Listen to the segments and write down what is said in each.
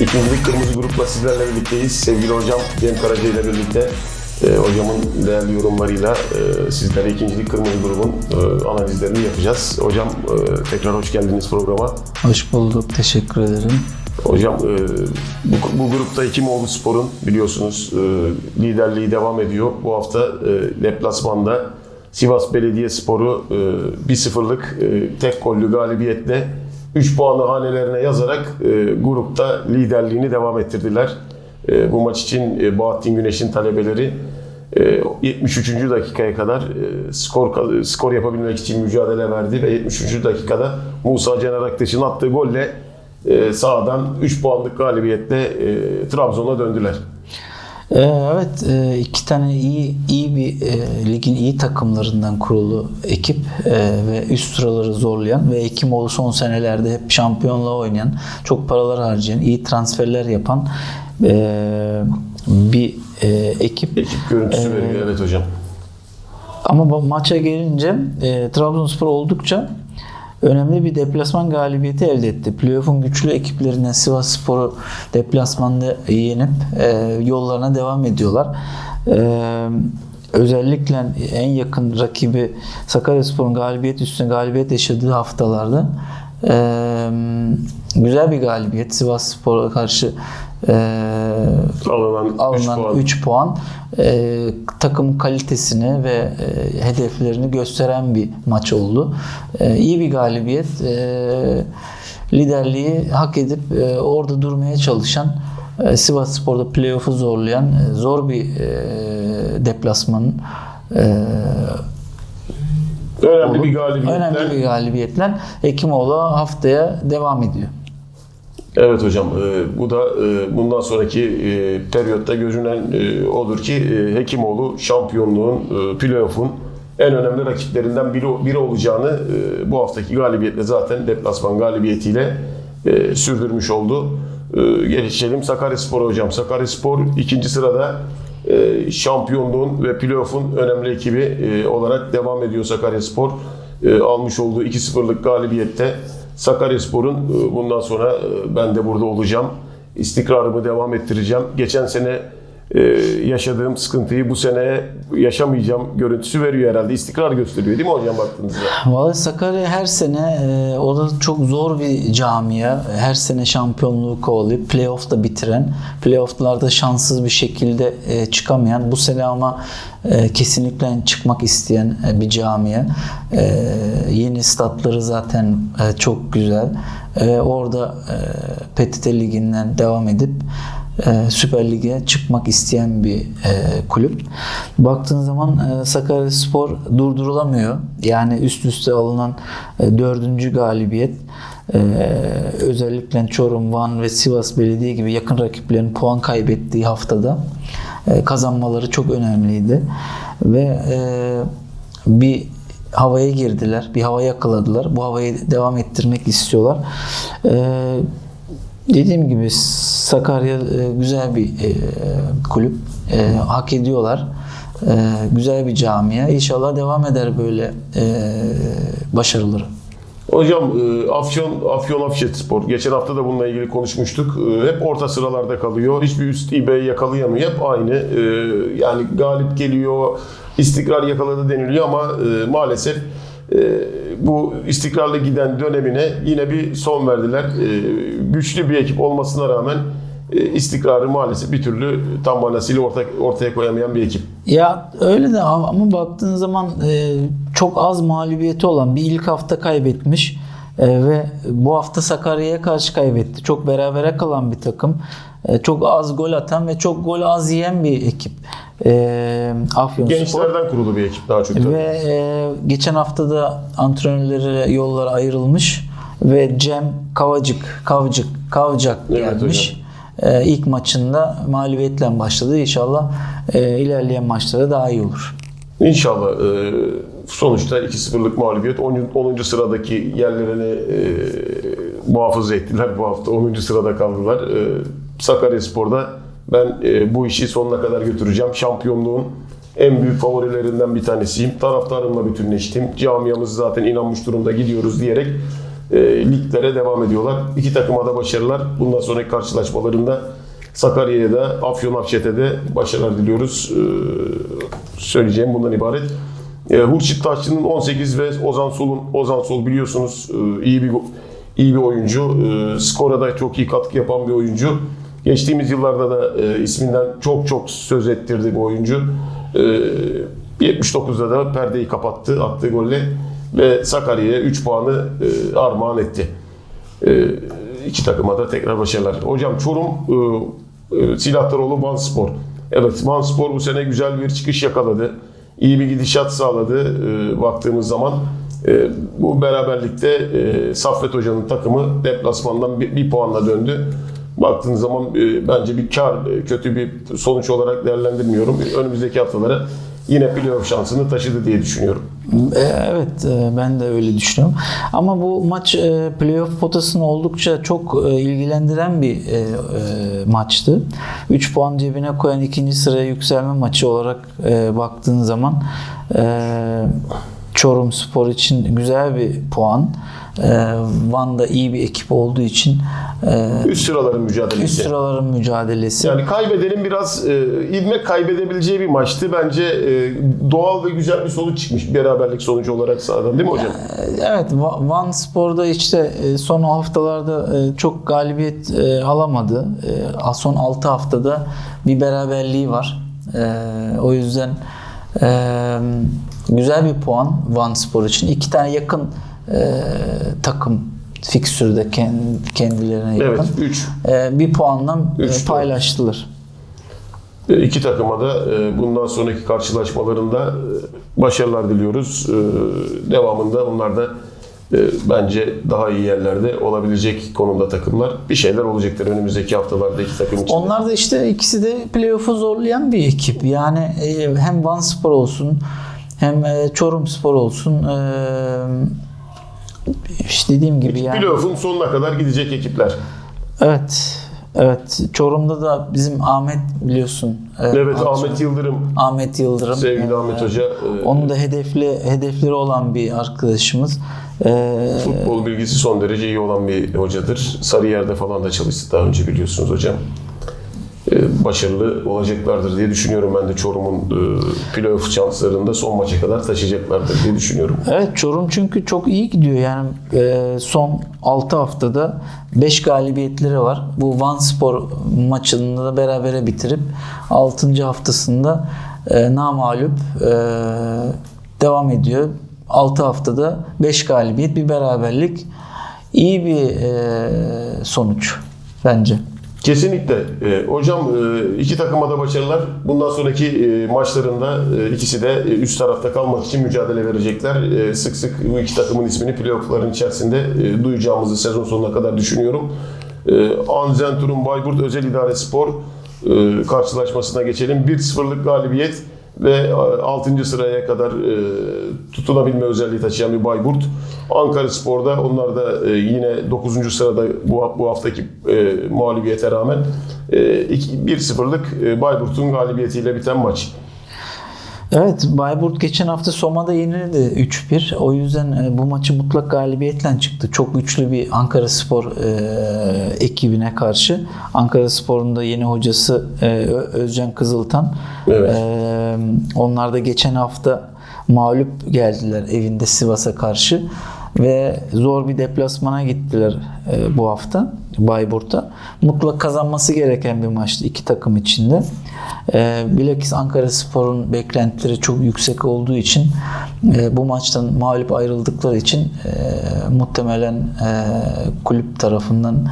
İkincilik Kırmızı Grup'la sizlerle birlikteyiz. Sevgili hocam Cem Karaca ile birlikte e, hocamın değerli yorumlarıyla e, sizlere ikincilik Kırmızı Grup'un e, analizlerini yapacağız. Hocam e, tekrar hoş geldiniz programa. Hoş bulduk, teşekkür ederim. Hocam e, bu, bu grupta Hekimoğlu Spor'un biliyorsunuz e, liderliği devam ediyor. Bu hafta e, deplasmanda Sivas Belediyespor'u e, 1-0'lık e, tek gollü galibiyetle 3 puanı hanelerine yazarak e, grupta liderliğini devam ettirdiler. E, bu maç için e, Bahattin Güneş'in talebeleri e, 73. dakikaya kadar e, skor skor yapabilmek için mücadele verdi ve 73. dakikada Musa Caner Aktaş'ın attığı golle e, sahadan 3 puanlık galibiyetle e, Trabzon'a döndüler. Ee, evet, e, iki tane iyi iyi bir e, ligin iyi takımlarından kurulu ekip e, ve üst sıraları zorlayan ve Ekimoğlu son senelerde hep şampiyonluğa oynayan, çok paralar harcayan, iyi transferler yapan e, bir e, ekip. Ekip görüntüsü veriyor evet hocam. Ama maça gelince e, Trabzonspor oldukça önemli bir deplasman galibiyeti elde etti. Playoff'un güçlü ekiplerinden Sivas Spor'u deplasmanda yenip e, yollarına devam ediyorlar. E, özellikle en yakın rakibi Sakaryaspor'un galibiyet üstüne galibiyet yaşadığı haftalarda e, güzel bir galibiyet. Sivas Spor'a karşı e, Alınan 3 alınan puan. 3 puan e, takım kalitesini ve e, hedeflerini gösteren bir maç oldu. E, iyi bir galibiyet. E, liderliği hak edip e, orada durmaya çalışan e, Sivas Spor'da playoff'u zorlayan e, zor bir e, deplasmanın e, Önemli bir galibiyetle. önemli bir galibiyetle Ekimoğlu haftaya devam ediyor. Evet hocam e, bu da e, bundan sonraki e, periyotta görünen e, odur ki Hekimoğlu şampiyonluğun, e, playoff'un en önemli rakiplerinden biri, biri olacağını bu haftaki galibiyetle zaten deplasman galibiyetiyle sürdürmüş oldu. E, geçelim Sakaryaspor hocam. Sakaryaspor ikinci sırada şampiyonluğun ve playoff'un önemli ekibi olarak devam ediyor Sakaryaspor. Almış olduğu 2-0'lık galibiyette Sakaryaspor'un e, bundan sonra e, ben de burada olacağım. İstikrarımı devam ettireceğim. Geçen sene e, yaşadığım sıkıntıyı bu sene yaşamayacağım görüntüsü veriyor herhalde. İstikrar gösteriyor değil mi hocam baktığınızda? Vallahi Sakarya her sene e, o da çok zor bir camia. Her sene şampiyonluğu kovalayıp playoff'ta bitiren, playoff'larda şanssız bir şekilde e, çıkamayan, bu sene ama e, kesinlikle çıkmak isteyen bir camia. Yeni statları zaten çok güzel. Orada e, PTT Ligi'nden devam edip e, Süper Lig'e çıkmak isteyen bir e, kulüp. Baktığın zaman e, Sakaryaspor durdurulamıyor. Yani üst üste alınan e, dördüncü galibiyet e, özellikle Çorum, Van ve Sivas Belediye gibi yakın rakiplerin puan kaybettiği haftada e, kazanmaları çok önemliydi. Ve e, bir havaya girdiler. Bir hava yakaladılar. Bu havayı devam ettirmek istiyorlar. E, Dediğim gibi Sakarya e, güzel bir e, kulüp. E, hak ediyorlar. Güzel bir camia. İnşallah devam eder böyle başarıları. Hocam Afyon Afyon Afşetspor geçen hafta da bununla ilgili konuşmuştuk. Hep orta sıralarda kalıyor. Hiçbir üst İB'yi yakalayamıyor. Hep aynı. Yani galip geliyor, istikrar yakaladı deniliyor ama maalesef bu istikrarlı giden dönemine yine bir son verdiler. E, Güçlü bir ekip olmasına rağmen e, istikrarı maalesef bir türlü tam manasıyla ortaya, ortaya koyamayan bir ekip. Ya öyle de ama ama baktığın zaman e, çok az mağlubiyeti olan bir ilk hafta kaybetmiş e, ve bu hafta Sakarya'ya karşı kaybetti. Çok berabere kalan bir takım. E, çok az gol atan ve çok gol az yiyen bir ekip. E, Afyonspor. Gençlerden kurulu bir ekip daha çok. tabii. Ve e, geçen hafta da antrenörlere yollar ayrılmış ve Cem Kavacık, Kavcık, Kavcak Evet gelmiş. E, ilk maçında mağlubiyetle başladı. İnşallah e, ilerleyen maçlara daha iyi olur. İnşallah e, sonuçta 2-0'lık mağlubiyet 10. 10. sıradaki yerlerini e, muhafaza ettiler bu hafta. 10. sırada kaldılar. E, Sakaryaspor'da ben e, bu işi sonuna kadar götüreceğim. Şampiyonluğun en büyük favorilerinden bir tanesiyim. Taraftarımla bütünleştim. Camiamız zaten inanmış durumda gidiyoruz diyerek e, liglere devam ediyorlar. İki takıma da başarılar. Bundan sonraki karşılaşmalarında Sakarya'ya da Afyon Afşet'e de başarılar diliyoruz. E, söyleyeceğim bundan ibaret. E, Hurşit Taşçı'nın 18 ve Ozan Sol'un Ozan Sol biliyorsunuz e, iyi bir iyi bir oyuncu. E, skora da çok iyi katkı yapan bir oyuncu. Geçtiğimiz yıllarda da e, isminden çok çok söz ettirdi bu oyuncu. E, 79'da da perdeyi kapattı attığı golle ve Sakarya'ya 3 puanı e, armağan etti. E, iki takıma da tekrar başarılar. Hocam Çorum e, e, Silahdaroğlu Van Spor. Evet Van Spor bu sene güzel bir çıkış yakaladı. İyi bir gidişat sağladı e, baktığımız zaman. E, bu beraberlikte e, Saffet Hoca'nın takımı deplasmandan bir, bir puanla döndü. Baktığınız zaman e, bence bir kar, e, kötü bir sonuç olarak değerlendirmiyorum. Önümüzdeki haftalara yine playoff şansını taşıdı diye düşünüyorum. E, Evet ben de öyle düşünüyorum. Ama bu maç playoff potasını oldukça çok ilgilendiren bir maçtı. 3 puan cebine koyan ikinci sıraya yükselme maçı olarak baktığın zaman Çorum Spor için güzel bir puan. E, Van'da iyi bir ekip olduğu için e, Üst sıraların mücadelesi. üst sıraların mücadelesi. Yani kaybedenin biraz e, ivme kaybedebileceği bir maçtı. Bence e, doğal ve güzel bir sonuç çıkmış. Beraberlik sonucu olarak sahadan değil mi hocam? Evet, Va- Van Spor'da işte son haftalarda çok galibiyet alamadı. Son 6 haftada bir beraberliği var. O yüzden güzel bir puan Van Spor için. İki tane yakın e, takım fikstürde kend- kendilerine Evet, yakın. 3. E, Bir puanla e, Üç paylaştılar. E, İki takıma da e, bundan sonraki karşılaşmalarında e, başarılar diliyoruz. E, Devamında onlar da e, bence daha iyi yerlerde olabilecek konumda takımlar. Bir şeyler olacaktır önümüzdeki haftalarda iki takım için. Onlar da işte ikisi de playoff'u zorlayan bir ekip. Yani e, hem Van Spor olsun hem e, Çorum Spor olsun. İşte dediğim gibi yani. Playoff'un sonuna kadar gidecek ekipler. Evet. Evet. Çorum'da da bizim Ahmet biliyorsun. e, Evet antrenör- Ahmet Yıldırım, Ahmet Yıldırım. sevgili Ahmet Hoca e, Onun da hedefli hedefleri olan bir arkadaşımız. E, futbol bilgisi son derece iyi olan bir hocadır. Sarıyer'de falan da çalıştı daha önce biliyorsunuz hocam. E, Başarılı olacaklardır diye düşünüyorum ben de Çorum'un e, playoff şanslarını da son maça kadar taşıyacaklardır diye düşünüyorum. Evet Çorum çünkü çok iyi gidiyor. Yani e, son 6 haftada 5 galibiyetleri var. Bu Van Spor maçını da berabere bitirip 6. haftasında namağlup e, devam ediyor. 6 haftada 5 galibiyet, bir beraberlik. İyi bir sonuç bence. Kesinlikle. E, hocam e, iki takıma da başarılar. Bundan sonraki e, maçlarında e, ikisi de e, üst tarafta kalmak için mücadele verecekler. E, sık sık bu iki takımın ismini playoffların içerisinde e, duyacağımızı sezon sonuna kadar düşünüyorum. E, Anzentur'un Bayburt Özel İdare Spor e, karşılaşmasına geçelim. 1-0'lık galibiyet ve 6. sıraya kadar e, tutunabilme özelliği taşıyan bir Bayburt. Ankara Spor'da onlar da e, yine 9. sırada bu, bu haftaki e, mağlubiyete rağmen e, iki- 1-0'lık e, Bayburt'un galibiyetiyle biten maç. Evet, Bayburt geçen hafta Soma'da yenildi 3-1. O yüzden e, bu maçı mutlak galibiyetle çıktı. Çok güçlü bir Ankara Spor e, ekibine karşı. Ankara Spor'un da yeni hocası e, Özcan Kızıltan. Evet. E, onlar da geçen hafta mağlup geldiler evinde Sivas'a karşı ve zor bir deplasmana gittiler e, bu hafta Bayburt'a. Mutlak kazanması gereken bir maçtı iki takım içinde. E, bilakis Ankara Spor'un beklentileri çok yüksek olduğu için e, bu maçtan mağlup ayrıldıkları için e, muhtemelen e, kulüp tarafından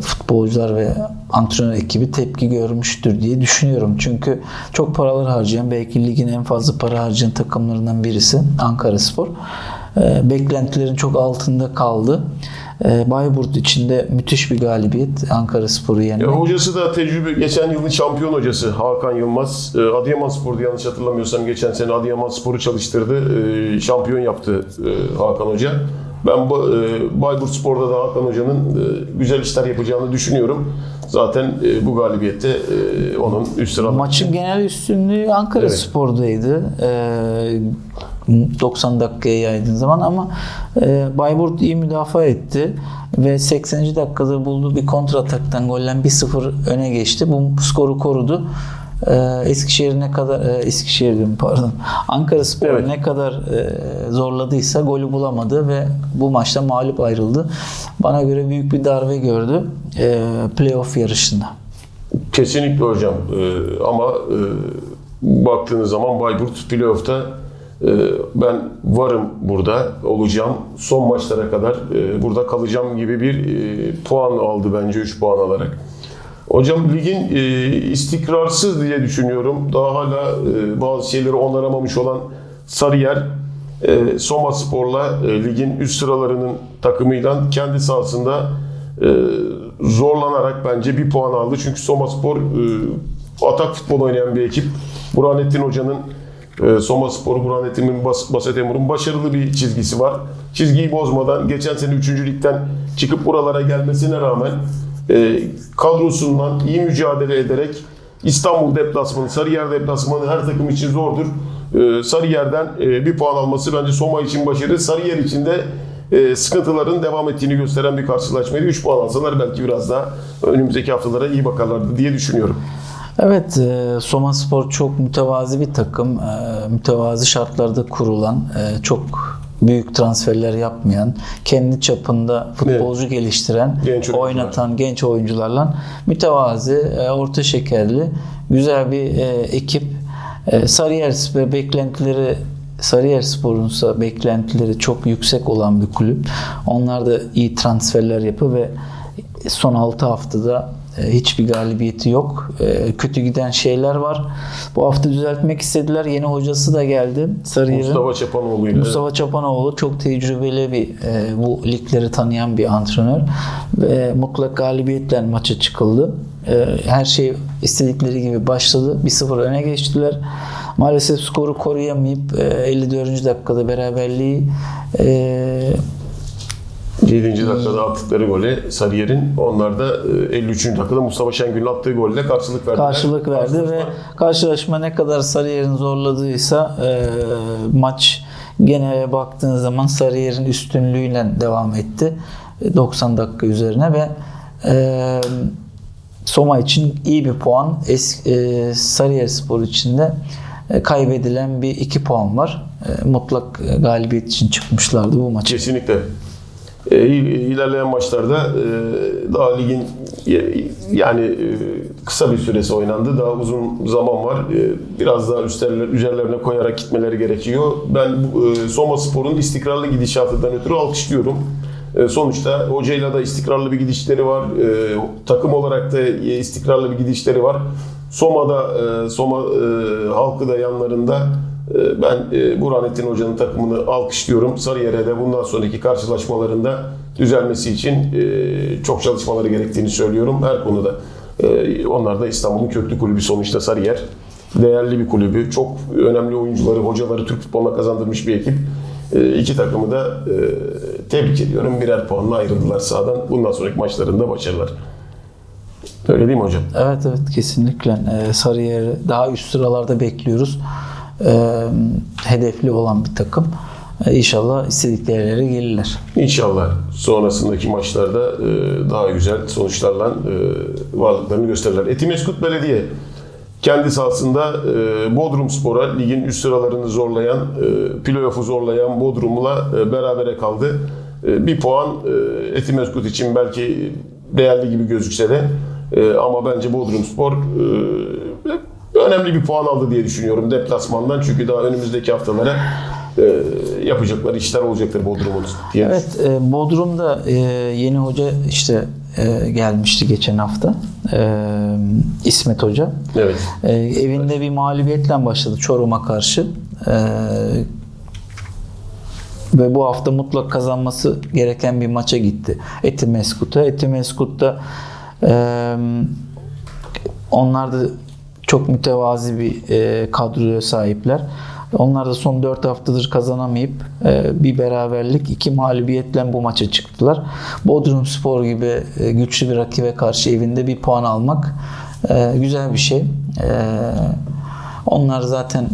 futbolcular ve antrenör ekibi tepki görmüştür diye düşünüyorum. Çünkü çok paralar harcayan belki ligin en fazla para harcayan takımlarından birisi Ankara Spor. E, beklentilerin çok altında kaldı. E, Bayburt için de müthiş bir galibiyet Ankara Spor'u Ya, yenmek. hocası da tecrübe, geçen yılın şampiyon hocası Hakan Yılmaz. E, Adıyaman Spor'du yanlış hatırlamıyorsam geçen sene Adıyaman Spor'u çalıştırdı. Şampiyon yaptı e, Hakan Hoca. Ben e, Bayburt Spor'da da Hakan Hoca'nın e, güzel işler yapacağını düşünüyorum. Zaten e, bu galibiyette e, onun üst sırada. Maçın genel üstünlüğü Ankara Evet. Spor'daydı. Ee, 90 dakikaya yaydığın zaman ama e, Bayburt iyi müdafaa etti ve 80. dakikada bulduğu bir kontra ataktan gollen 1-0 öne geçti. Bu skoru korudu. Ee, Eskişehir ne kadar e, Eskişehir diyorum pardon. Ankara Spor Evet. ne kadar e, zorladıysa golü bulamadı ve bu maçta mağlup ayrıldı. Bana göre büyük bir darbe gördü e, playoff yarışında. Kesinlikle hocam. Ee, ama e, baktığınız zaman Bayburt playoff'ta e, ben varım burada olacağım. Son maçlara kadar e, burada kalacağım gibi bir e, puan aldı bence 3 puan alarak. Hocam ligin e, istikrarsız diye düşünüyorum. Daha hala e, bazı şeyleri onaramamış olan Sarıyer e, Soma Spor'la e, ligin üst sıralarının takımıyla kendi sahasında e, zorlanarak bence bir puan aldı. Çünkü Soma Spor e, atak futbol oynayan bir ekip. Burhanettin Hoca'nın e, Soma Spor, Burhanettin Bas, Baset Emur'un başarılı bir çizgisi var. Çizgiyi bozmadan geçen sene 3. ligden çıkıp buralara gelmesine rağmen e, kadrosundan iyi mücadele ederek İstanbul deplasmanı, Sarıyer deplasmanı her takım için zordur. E, Sarıyer'den e, bir puan alması bence Soma için başarı. Sarıyer için de sıkıntıların devam ettiğini gösteren bir karşılaşmaydı. 3 puan alsalar belki biraz daha önümüzdeki haftalara iyi bakarlardı diye düşünüyorum. Evet, Soma Spor çok mütevazi bir takım. Mütevazi şartlarda kurulan, çok büyük transferler yapmayan, kendi çapında futbolcu geliştiren, Genç oyuncular. oynatan genç oyuncularla mütevazi, e, orta şekerli, güzel bir e, ekip. E, Sarıyer beklentileri Sarıyer Spor'un ise beklentileri çok yüksek olan bir kulüp. Onlar da iyi transferler yapıyor ve son 6 haftada hiçbir galibiyeti yok. E, Kötü giden şeyler var. Bu hafta düzeltmek istediler. Yeni hocası da geldi. Sarıyer'in Mustafa Çapanoğlu. Mustafa Çapanoğlu çok tecrübeli bir e, bu ligleri tanıyan bir antrenör ve mutlak galibiyetle maça çıkıldı. E, her şey istedikleri gibi başladı. 1-0 öne geçtiler. Maalesef skoru koruyamayıp e, 54. dakikada beraberliği e, 7. dakikada attıkları gole Sarıyer'in onlar da e, 53. dakikada Mustafa Şengül'ün attığı golle karşılık verdiler. karşılık verdi ve karşılaşma ne kadar Sarıyer'in zorladıysa e, maç gene baktığın zaman Sarıyer'in üstünlüğüyle devam etti. E, 90 dakika üzerine ve e, Soma için iyi bir puan. Es, e, Sarıyer Spor için de e, kaybedilen bir iki puan var. E, mutlak e, galibiyet için çıkmışlardı bu maça. Kesinlikle. E, il- ilerleyen maçlarda e, daha ligin e, yani e, kısa bir süresi oynandı. Daha uzun zaman var. E, biraz daha üstlerine, üzerlerine koyarak gitmeleri gerekiyor. Ben e, Soma Spor'un istikrarlı gidişatından ötürü alkışlıyorum. E, sonuçta hocayla da istikrarlı bir gidişleri var. E, takım olarak da istikrarlı bir gidişleri var. Soma'da e, Soma e, halkı da yanlarında. E, Ben e, Burhanettin Hoca'nın takımını alkışlıyorum. Sarıyer'e de bundan sonraki karşılaşmalarında düzelmesi için e, çok çalışmaları gerektiğini söylüyorum her konuda. E, Onlar da İstanbul'un köklü kulübü sonuçta Sarıyer. Değerli bir kulübü, çok önemli oyuncuları, hocaları Türk futboluna kazandırmış bir ekip. İki takımı da tebrik ediyorum. Birer puanla ayrıldılar sahadan. Bundan sonraki maçlarında başarılar. Öyle değil mi hocam? Evet evet kesinlikle. Ee, Sarıyer'i daha üst sıralarda bekliyoruz. Hedefli olan bir takım. İnşallah istedikleri yerlere gelirler. İnşallah sonrasındaki maçlarda daha güzel sonuçlarla varlıklarını gösterirler. Etimeskut Belediye kendi sahasında Bodrum Spor'a ligin üst sıralarını zorlayan, playoff'u zorlayan Bodrum'la berabere kaldı. Bir puan Etimeskut için belki değerli gibi gözükse de ama bence Bodrum Spor önemli bir puan aldı diye düşünüyorum deplasmandan. Çünkü daha önümüzdeki haftalara e, yapacakları işler olacaktır Bodrum'un diye Evet e, Bodrum'da e, yeni hoca işte e, gelmişti geçen hafta. E, İsmet Hoca. Evet. E, evinde bir mağlubiyetle başladı Çorum'a karşı. E, ve bu hafta mutlak kazanması gereken bir maça gitti. Etimeskut'a. Etimeskut'ta e, onlar da çok mütevazi bir e, kadroya sahipler. Onlar da son 4 haftadır kazanamayıp e, bir beraberlik, iki mağlubiyetle bu maça çıktılar. Bodrum Spor gibi e, güçlü bir rakibe karşı evinde bir puan almak e, güzel bir şey. Onlar zaten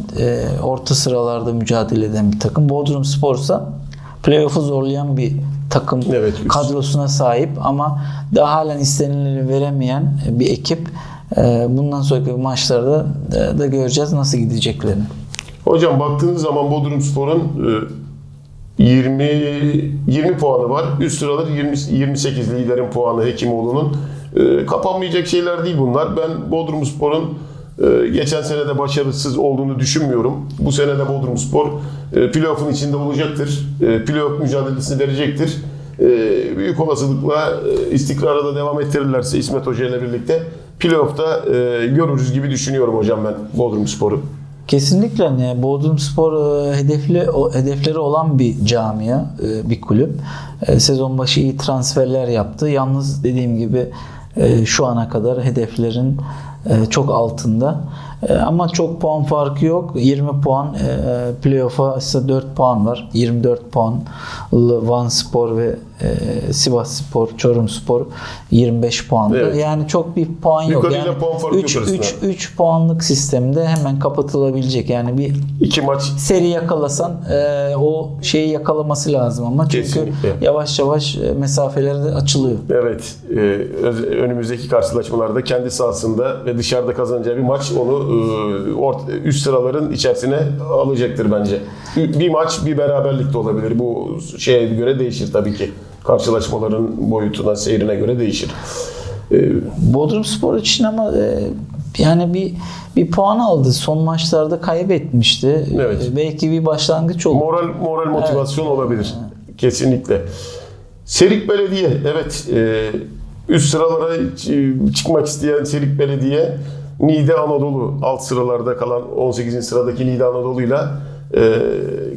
orta sıralarda mücadele eden bir takım. Bodrum Spor'sa playoff'u zorlayan bir takım Evet. kadrosuna sahip ama daha halen istenileni veremeyen bir ekip. E, bundan sonraki maçlarda e, da göreceğiz nasıl gideceklerini. Hocam baktığınız zaman Bodrum Spor'un e, 20 20 puanı var. Üst sıraları 20 28 liderin puanı Hekimoğlu'nun. E, Kapanmayacak şeyler değil bunlar. Ben Bodrum Spor'un geçen sene de başarısız olduğunu düşünmüyorum. Bu sene de Bodrum Spor playoff'un içinde olacaktır. Playoff mücadelesini verecektir. Büyük olasılıkla istikrara da devam ettirirlerse İsmet Hoca ile birlikte playoff'ta e, görürüz gibi düşünüyorum hocam ben Bodrum Spor'u. Kesinlikle yani Bodrum Spor e, hedefli o hedefleri olan bir camia, e, bir kulüp. E, Sezon başı iyi transferler yaptı. Yalnız dediğim gibi şu ana kadar hedeflerin çok altında. Ama çok puan farkı yok. 20 puan playoff'a ise 4 puan var. 24 puanlı Van Spor ve e, Sivas Spor, Çorum Spor 25 puanda. Evet. Yani çok bir puan yok. Yukarıyla Yani puan farkı yok 3 arasında. 3 3 puanlık sistemde hemen kapatılabilecek. Yani bir İki maç seri yakalasan e, o şeyi yakalaması lazım ama çünkü Kesinlikle. yavaş yavaş e, mesafeleri de açılıyor. Evet, e, önümüzdeki karşılaşmalarda kendi sahasında ve dışarıda kazanacağı bir maç onu e, ort- üst sıraların içerisine alacaktır bence. Bir maç bir beraberlik de olabilir. Bu şeye göre değişir tabii ki. Karşılaşmaların boyutuna, seyrine göre değişir. E, Bodrum Spor için ama e, yani bir bir puan aldı. Son maçlarda kaybetmişti. Evet. E, belki bir başlangıç oldu. moral moral motivasyon olabilir. Kesinlikle. Serik Belediye, evet e, üst sıralara çıkmak isteyen Serik Belediye Niğde Anadolu alt sıralarda kalan 18. sıradaki Niğde Anadolu'yla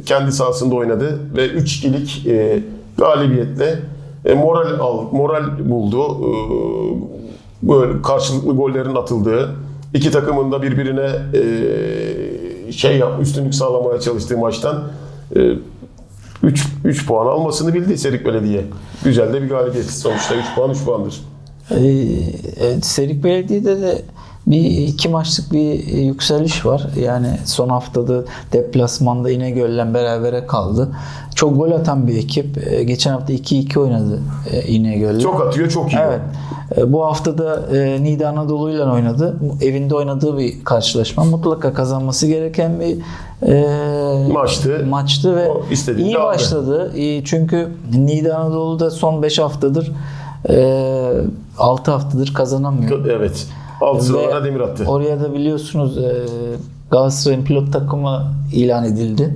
kendi sahasında oynadı ve 3-2'lik e, galibiyetle e, moral al, moral buldu. E, böyle karşılıklı gollerin atıldığı, iki takımın da birbirine e, şey yap, üstünlük sağlamaya çalıştığı maçtan e, 3 3 puan almasını bildi Serik Belediye. Güzel de bir galibiyet. Sonuçta 3 puan 3 puandır. Ee, Serik Belediye'de de bir iki maçlık bir yükseliş var. Yani son haftada deplasmanda İnegöl'le berabere kaldı. Çok gol atan bir ekip. Ee, Geçen hafta 2-2 oynadı e, İnegöl'le. Çok atıyor, çok iyi. Evet. E, Bu hafta da e, Niğde Anadolu'yla oynadı. Evinde oynadığı bir karşılaşma. Mutlaka kazanması gereken bir e, Maçtı. maçtı ve iyi aldı. başladı. İyi, çünkü Niğde Anadolu'da son 5 haftadır e, 6 haftadır kazanamıyor. Evet. Alt sıralara demir attı. Oraya da biliyorsunuz e, Galatasaray'ın pilot takımı ilan edildi.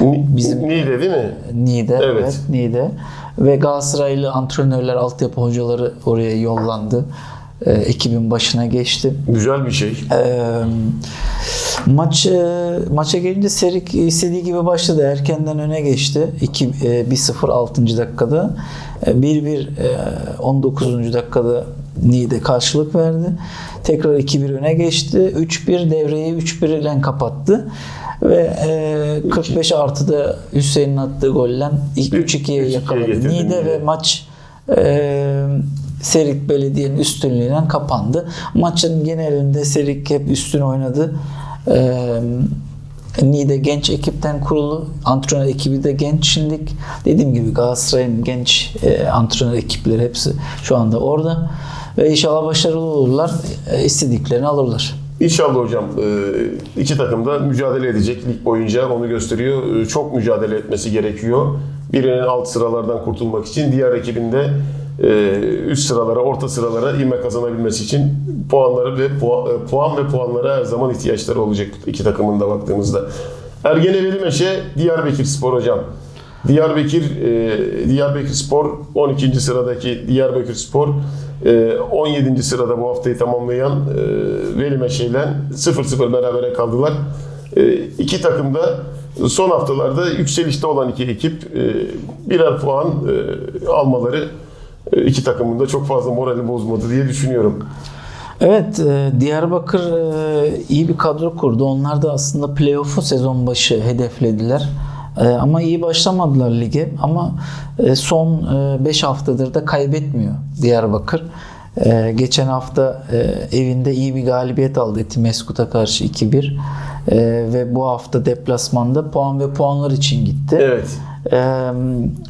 Bizim- Niğde değil mi? Niğde, Evet. evet. Niğde. Ve Galatasaraylı antrenörler, altyapı hocaları oraya yollandı. Ee, ekibin başına geçti. Güzel bir şey. Ee, maç e, maça gelince Serik istediği gibi başladı. Erkenden öne geçti. 2 e, 1-0 6. dakikada. E, 1-1 e, 19. dakikada Niğde karşılık verdi. Tekrar 2-1 öne geçti. 3-1 devreyi 3-1 ile kapattı. Ve e, 45 artıda Hüseyin'in attığı golle 3-2'ye 3-2'ye yakaladı. Niğde. ve maç e, Serik Belediye'nin üstünlüğüyle kapandı. Maçın genelinde Serik hep üstün oynadı. E, Niğde genç ekipten kurulu. Antrenör ekibi de genç şimdilik. Dediğim gibi Galatasaray'ın genç e, antrenör ekipleri hepsi şu anda orada. Ve inşallah başarılı olurlar. E, istediklerini alırlar. İnşallah hocam e, iki takım da mücadele edecek lig boyunca onu gösteriyor. E, Çok mücadele etmesi gerekiyor. Birinin alt sıralardan kurtulmak için diğer ekibinde e, üst sıralara, orta sıralara ivme kazanabilmesi için puanları ve pua- puan ve puanlara her zaman ihtiyaçları olacak iki takımın da baktığımızda. Ergene Velimeşe, Diyarbakır Spor hocam. Diyarbakır Diyarbakır Spor 12. sıradaki Diyarbakır Spor 17. sırada bu haftayı tamamlayan e, Velimeşe ile 0-0 berabere kaldılar. E, iki takım da son haftalarda yükselişte olan iki ekip e, birer puan almaları iki takımın da çok fazla morali bozmadı diye düşünüyorum. Evet, Diyarbakır iyi bir kadro kurdu. Onlar da aslında playoff'u sezon başı hedeflediler. E, Ama iyi başlamadılar lige. Ama e, son 5 haftadır da kaybetmiyor Diyarbakır. E, Geçen hafta e, evinde iyi bir galibiyet aldı Etimeskut'a karşı 2-1. E, Ve bu hafta deplasmanda puan ve puanlar için gitti. Evet. E,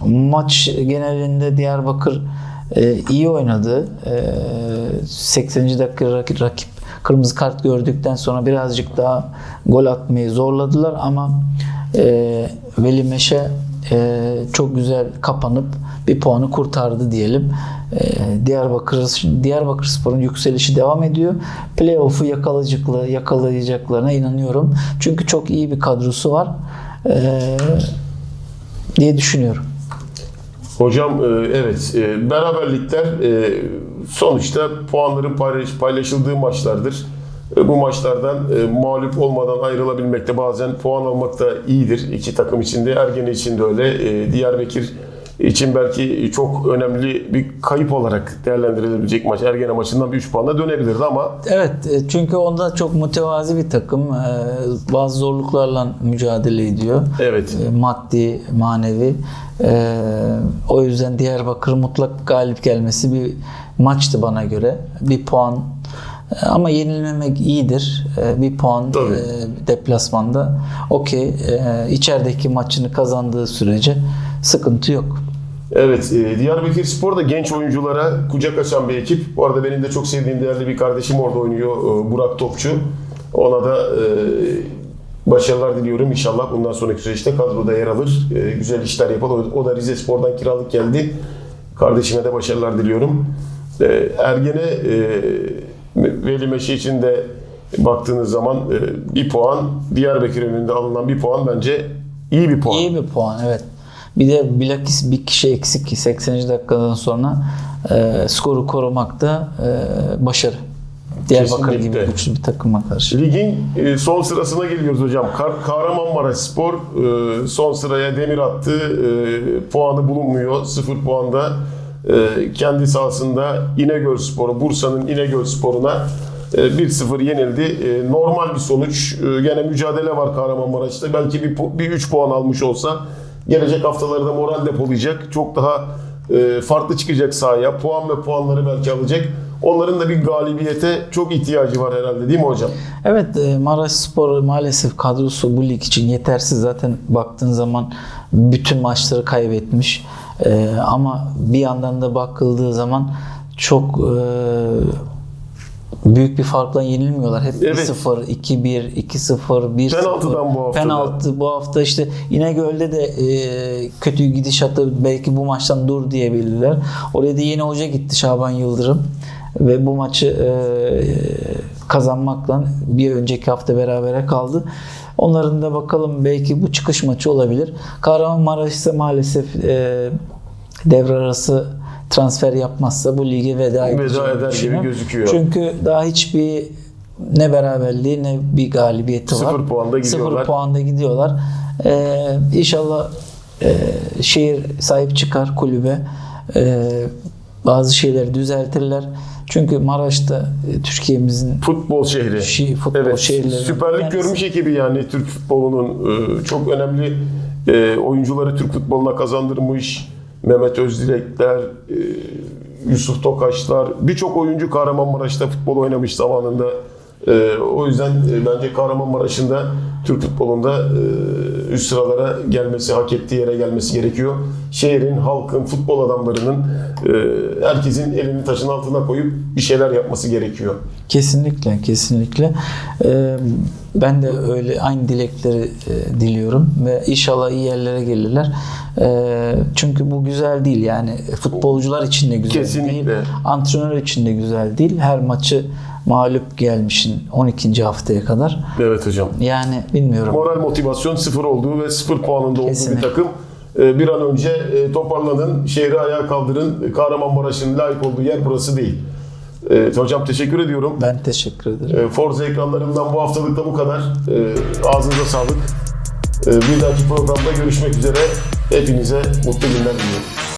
maç genelinde Diyarbakır e, iyi oynadı. E, 80. dakika rakip, rakip kırmızı kart gördükten sonra birazcık daha gol atmayı zorladılar ama e, Veli Meşe e, çok güzel kapanıp bir puanı kurtardı diyelim. E, Diyarbakır Diyarbakır Spor'un yükselişi devam ediyor. Playoff'u yakalayacaklı, yakalayacaklarına inanıyorum. Çünkü çok iyi bir kadrosu var. E, diye düşünüyorum. Hocam e, evet e, beraberlikler e, sonuçta puanların paylaş- paylaşıldığı maçlardır. E, Bu maçlardan e, mağlup olmadan ayrılabilmekte bazen puan almak da iyidir. İki takım içinde, Ergene için de öyle. E, Diyarbakır için belki çok önemli bir kayıp olarak değerlendirilebilecek maç. Ergene maçından bir 3 puanla dönebilirdi ama Evet çünkü onda çok mütevazi bir takım. Bazı zorluklarla mücadele ediyor. evet Maddi, manevi. O yüzden Diyarbakır mutlak galip gelmesi bir maçtı bana göre. Bir puan ama yenilmemek iyidir. E, Bir puan Tabii. e, deplasmanda okey. E, içerideki maçını kazandığı sürece sıkıntı yok. Evet, e, Diyarbakır Spor da genç oyunculara kucak açan bir ekip. Bu arada benim de çok sevdiğim değerli bir kardeşim orada oynuyor, Burak Topçu. Ona da başarılar diliyorum. İnşallah bundan sonraki süreçte kadroda yer alır. Güzel işler yapar. O, da Rize Spor'dan kiralık geldi. Kardeşime de başarılar diliyorum. Ergene Veli Meşe için de baktığınız zaman e, bir puan, Diyarbakır önünde alınan bir puan bence iyi bir puan. İyi bir puan evet. Bir de bilakis bir kişi eksik ki 80. dakikadan sonra e, skoru korumak da e, başarı. Diyarbakır gibi Kesinlikle. güçlü bir takıma karşı. Ligin e, son sırasına geliyoruz hocam. Kar- Kahramanmaraş Spor e, son sıraya demir attı. Puanı bulunmuyor. Sıfır puanda e, kendi sahasında İnegöl Sporu, Bursa'nın İnegöl Sporu'na e, 1-0 yenildi. E, Normal bir sonuç. E, Gene mücadele var Kahramanmaraş'ta. Belki bir, bir 3 puan almış olsa gelecek haftalarda moral depolayacak. Çok daha e, farklı çıkacak sahaya. Puan ve puanları belki alacak. Onların da bir galibiyete çok ihtiyacı var herhalde değil mi hocam? Evet e, Maraş Spor maalesef kadrosu bu lig için yetersiz. Zaten baktığın zaman bütün maçları kaybetmiş. E, ama bir yandan da bakıldığı zaman çok e, büyük bir farkla yenilmiyorlar. Hep Evet. 1-0, 2-1, 2-0, 1-0. Penaltıdan bu hafta da. Penaltı bu hafta işte İnegöl'de de e, kötü gidişatı belki bu maçtan dur diyebildiler. Oraya da yeni hoca gitti Şaban Yıldırım ve bu maçı e, kazanmakla bir önceki hafta berabere kaldı. Onların da bakalım belki bu çıkış maçı olabilir. Kahramanmaraş ise maalesef e, devre arası transfer yapmazsa bu lige veda edeceğini eder gibi gözüküyor. Çünkü daha hiçbir ne beraberliği ne bir galibiyeti var. Sıfır puanda gidiyorlar. Sıfır puanda gidiyorlar. Ee, inşallah e, şehir sahip çıkar kulübe. Ee, bazı şeyleri düzeltirler. Çünkü Maraş'ta e, Türkiye'mizin Futbol şehri. Şi- futbol evet, şehirlerinden Süper Lig görmüş ekibi yani Türk futbolunun e, çok önemli e, oyuncuları Türk futboluna kazandırmış. Mehmet Özdilekler, Yusuf Tokaşlar, birçok oyuncu Kahramanmaraş'ta futbol oynamış zamanında. O yüzden bence Kahramanmaraş'ın da Türk futbolunda e, üst sıralara gelmesi, hak ettiği yere gelmesi gerekiyor. Şehrin, halkın, futbol adamlarının e, herkesin elini taşın altına koyup bir şeyler yapması gerekiyor. Kesinlikle, kesinlikle. Ee, ben de öyle aynı dilekleri e, diliyorum ve inşallah iyi yerlere gelirler. Çünkü bu güzel değil yani futbolcular için de güzel Kesinlikle. değil, antrenör için de güzel değil. Her maçı mağlup gelmişin 12. haftaya kadar. Evet hocam. Yani bilmiyorum. Moral motivasyon sıfır olduğu ve sıfır puanında olduğu Kesinlikle. bir takım. Ee, Bir an önce e, toparlanın, şehri ayağa kaldırın. Kahramanmaraş'ın layık olduğu yer burası değil. Evet, hocam teşekkür ediyorum. Ben teşekkür ederim. Ee, Forza ekranlarından bu haftalık da bu kadar. Ee, Ağzınıza sağlık. Ee, Bir dahaki programda görüşmek üzere. Hepinize mutlu günler diliyorum.